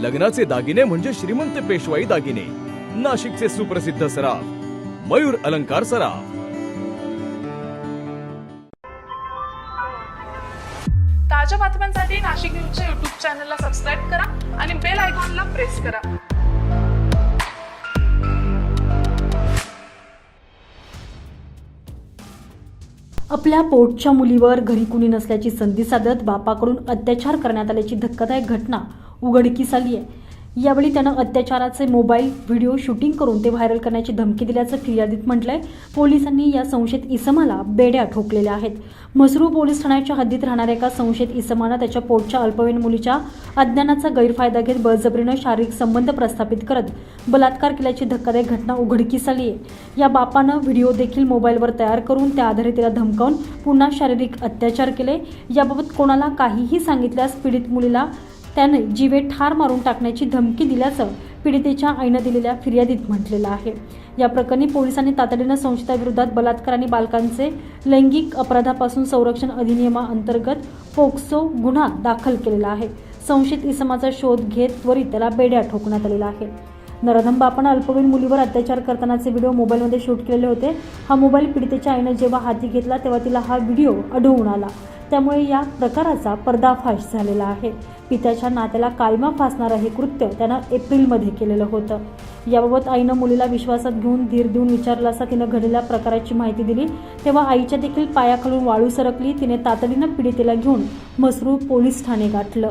लग्नाचे दागिने म्हणजे श्रीमंत पेशवाई दागिने. नाशिकचे सुप्रसिद्ध सराफ मयूर अलंकार सराफ. ताज्या बातम्यांसाठी नाशिक न्यूजच्या युट्यूब चॅनलला सबस्क्राईब करा आणि बेल आयकॉनला प्रेस करा. आपल्या पोटच्या मुलीवर घरी कुणी नसल्याची संधी साधत बापाकडून अत्याचार करण्यात आल्याची धक्कादायक घटना उघडकीस आली आहे. यावेळी त्यानं अत्याचाराचे मोबाईल व्हिडिओ शूटिंग करून ते व्हायरल करण्याची धमकी दिल्याचं फिर्यादीत म्हटलंय. पोलिसांनी या संशयित इसमाला बेड्या ठोकलेल्या आहेत. मसरू पोलीस ठाण्याच्या हद्दीत राहणाऱ्या एका संशयित इसमानं त्याच्या पोटच्या अल्पवयीन मुलीच्या अज्ञानाचा गैरफायदा घेत बळजबरीनं शारीरिक संबंध प्रस्थापित करत बलात्कार केल्याची धक्कादायक घटना उघडकीस आली आहे. या बापानं व्हिडिओ देखील मोबाईलवर तयार करून त्या आधारे तिला धमकावून पुन्हा शारीरिक अत्याचार केले. याबाबत कोणाला काहीही सांगितल्यास पीडित मुलीला त्याने जीवे ठार मारून टाकण्याची धमकी दिल्याचं पीडितेच्या आईनं दिलेल्या फिर्यादीत म्हटलेलं आहे. या प्रकरणी पोलिसांनी तातडीनं संशयिताविरोधात बलात्कार आणि बालकांचे लैंगिक अपराधापासून संरक्षण अधिनियमाअंतर्गत पोक्सो गुन्हा दाखल केलेला आहे. संशयित इसमाचा शोध घेत त्वरित त्याला बेड्या ठोकण्यात आलेला आहे. नराधम आपण अल्पवयीन मुलीवर अत्याचार करतानाचे व्हिडिओ मोबाईलमध्ये शूट केलेले होते. हा मोबाईल पीडितेच्या आईनं जेव्हा हाती घेतला तेव्हा तिला हा व्हिडिओ आढळून आला. त्यामुळे या प्रकाराचा पर्दाफाश झालेला आहे. पित्याच्या नात्याला कायमा फासणारं हे कृत्य त्यानं एप्रिलमध्ये केलेलं होतं. याबाबत आईनं मुलीला विश्वासात घेऊन धीर देऊन विचारलं असता तिनं घडलेल्या प्रकाराची माहिती दिली. तेव्हा आईच्या देखील पायाखालून वाळू सरकली. तिने तातडीनं पीडितेला घेऊन मसरूळ पोलीस ठाणे गाठलं.